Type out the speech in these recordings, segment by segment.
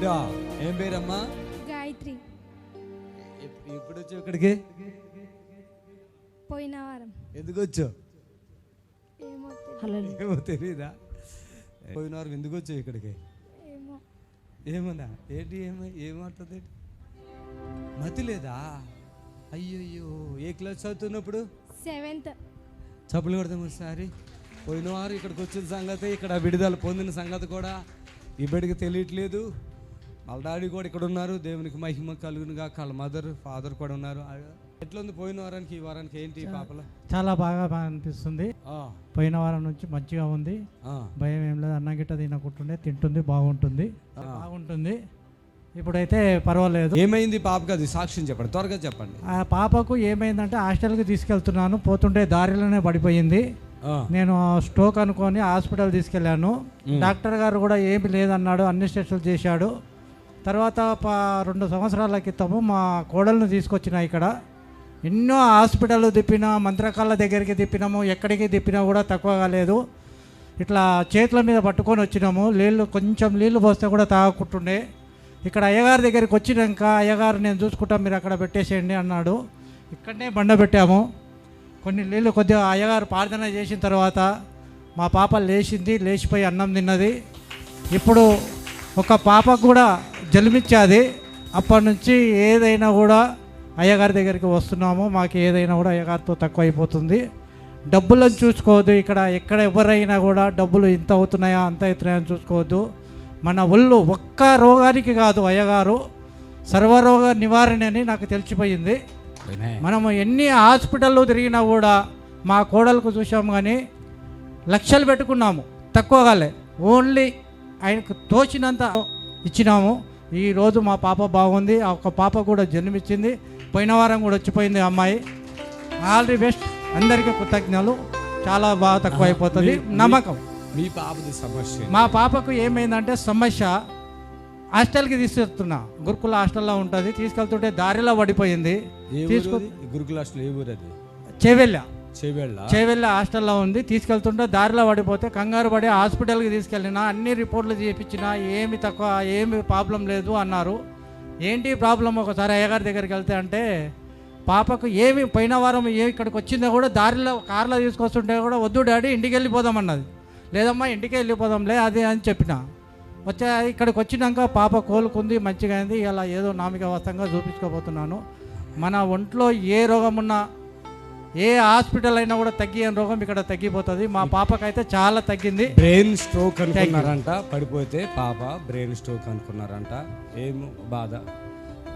ఏం పేరమ్మా? గాయత్రి. ఎప్- ఎప్పుడు వచ్చావు ఇక్కడికి? పోయిన వారం. ఎందుకు వచ్చావు ఏమో తెలీదు. పోయిన వారం ఎందుకు వచ్చావు ఇక్కడికి? ఏమో. ఏమన్నా ఏంటి ఏమో ఏమంటుంది మతి లేదా? అయ్యయ్యో ఏ క్లాస్ చదువుతున్నప్పుడు? సెవెంత్. చప్పులు కొడదాం ఒకసారి. పోయిన వారు ఇక్కడికి వచ్చిన సంగతి ఇక్కడ విడుదల పొందిన సంగతి కూడా బిడ్డకి తెలియట్లేదు. వాళ్ళ డాడీ కూడా ఇక్కడ ఉన్నారు. దేవునికి మహిమ కలుగునుగా. వాళ్ళ మదర్ ఫాదర్ కూడా ఉన్నారు. ఎట్లుంది పోయిన వారానికి ఈ వారానికి ఏంటి పాపల? చాలా బాగా అనిపిస్తుంది. పోయిన వారం నుంచి మంచిగా ఉంది. భయం ఏం లేదు. అన్న గిట్ట తినకుంటుండే తింటుంది బాగుంటుంది. బాగుంటుంది. ఇప్పుడైతే పర్వాలేదు. ఏమైంది పాపకి అది? సాక్ష్యం చెప్పండి. త్వరగా చెప్పండి. ఆ పాపకు ఏమైందంటే హాస్టల్కి తీసుకెళ్తున్నాను. పోతుంటే దారిలోనే పడిపోయింది. నేను స్ట్రోక్ అనుకొని హాస్పిటల్ తీసుకెళ్ళాను. డాక్టర్ గారు కూడా ఏమి లేదన్నాడు. అన్ని టెస్టులు చేశాడు. తర్వాత ప- రెండు సంవత్సరాల క్రితము మా కోడలను తీసుకొచ్చిన ఇక్కడ. ఎన్నో హాస్పిటల్ తిప్పినా మంత్రకాళ్ళ దగ్గరికి తిప్పినాము ఎక్కడికి తిప్పినా కూడా తక్కువ కాలేదు. ఇట్లా చేతుల మీద పట్టుకొని వచ్చినాము. నీళ్ళు కొంచెం నీళ్ళు పోస్తే కూడా తాగకుంటుండే. ఇక్కడ అయ్యగారి దగ్గరికి వచ్చినాక అయ్యగారు నేను చూసుకుంటా మీరు అక్కడ పెట్టేసేయండి అన్నాడు. ఇక్కడనే బండ పెట్టాము. కొన్ని నీళ్ళు కొద్దిగా అయ్యగారు ప్రార్థన చేసిన తర్వాత మా పాప లేచింది లేచిపోయి అన్నం తిన్నది. ఇప్పుడు ఒక పాపకు కూడా జన్మించాది. అప్పటి నుంచి ఏదైనా కూడా అయ్యగారి దగ్గరికి వస్తున్నాము. మాకు ఏదైనా కూడా అయ్యగారితో తక్కువ అయిపోతుంది డబ్బులను చూసుకోవద్దు. ఇక్కడ ఎక్కడ ఎవరైనా కూడా డబ్బులు ఇంత అవుతున్నాయా అంత అవుతున్నాయా అని చూసుకోవద్దు. మన ఒళ్ళు ఒక్క రోగానికి కాదు అయ్యగారు. సర్వరోగ నివారణ అని నాకు తెలిసిపోయింది. మనము ఎన్ని హాస్పిటల్లో తిరిగినా కూడా మా కోడలకు చూసాము కానీ లక్షలు పెట్టుకున్నాము. తక్కువ కాలే. ఓన్లీ ఆయనకు తోచినంత ఇచ్చినాము. ఈరోజు మా పాప బాగుంది. ఆ ఒక్క పాప కూడా జన్మించింది. పోయిన వారం కూడా వచ్చిపోయింది అమ్మాయి. ఆల్ ది బెస్ట్ అందరికీ కృతజ్ఞతలు. చాలా బాగా తక్కువ అయిపోతుంది. నమ్మకం. మీ పాపది సమస్య. మా పాపకు ఏమైందంటే సమస్య హాస్టల్కి తీసుకెళ్తున్నా. గురుకుల హాస్టల్లో ఉంటుంది. తీసుకెళ్తుంటే దారిలో పడిపోయింది. తీసుకో? గురుకుల హాస్టల్ ఏ ఊరు అది చెవెళ్ళ. చేవేళ్ళ? చేవెళ్ళ హాస్టల్లో ఉంది తీసుకెళ్తుంటే దారిలో పడిపోతే కంగారు పడి హాస్పిటల్కి తీసుకెళ్ళిన అన్ని రిపోర్ట్లు చేయించిన ఏమి తక్కువ ఏమి ప్రాబ్లం లేదు అన్నారు. ఏంటి ప్రాబ్లం? ఒకసారి అయ్యగారి దగ్గరికి వెళ్తే అంటే పాపకు ఏమి పోయిన వారం ఏ ఇక్కడికి వచ్చిందో కూడా దారిలో కార్లో తీసుకొస్తుంటే కూడా వద్దు డాడీ ఇంటికి వెళ్ళిపోదాం అన్నది లేదమ్మా ఇంటికి వెళ్ళిపోదాంలే అది అని చెప్పిన. వచ్చే ఇక్కడికి వచ్చినాక పాప కోలుకుంది మంచిగా అయింది ఇలా ఏదో నామిక వస్తంగా చూపించుకోబోతున్నాను. మన ఒంట్లో ఏ రోగం ఉన్నా ఏ హాస్పిటల్ అయినా కూడా తగ్గిన రోగం ఇక్కడ తగ్గిపోతుంది. మా పాపకైతే చాలా తగ్గింది. బ్రెయిన్ స్ట్రోక్ అనుకున్నారంట పడిపోతే పాప బ్రెయిన్ స్ట్రోక్ అనుకున్నారంట. ఏం బాధ.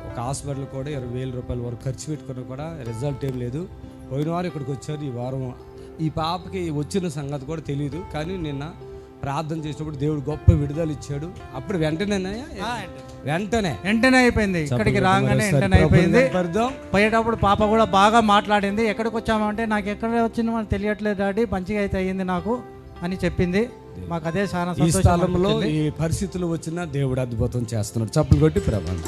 ఒక హాస్పిటల్ కూడా ఇరవై వేల రూపాయల వరకు ఖర్చు పెట్టుకున్నా కూడా రిజల్ట్ ఏం లేదు. పోయిన వారం ఇక్కడికి వచ్చారు ఈ వారం. ఈ పాపకి వచ్చిన సంగతి కూడా తెలియదు కానీ నిన్న ప్రార్థన చేసినప్పుడు దేవుడు గొప్ప విడుదల ఇచ్చాడు. అప్పుడు వెంటనే వెంటనే. వెంటనే. అయిపోయింది. ఇక్కడికి రాగానే వెంటనే అయిపోయింది. పోయేటప్పుడు పాప కూడా బాగా మాట్లాడింది. ఎక్కడికి వచ్చామంటే నాకు ఎక్కడ వచ్చిందో మనకు తెలియట్లేదు డాడీ మంచిగా అయితే అయ్యింది నాకు అని చెప్పింది. మాకు అదే చాలా ఈ స్థలంలో. ఈ పరిస్థితులు వచ్చినా దేవుడు అద్భుతం చేస్తున్నాడు. చప్పులు కొట్టి ప్రభావం.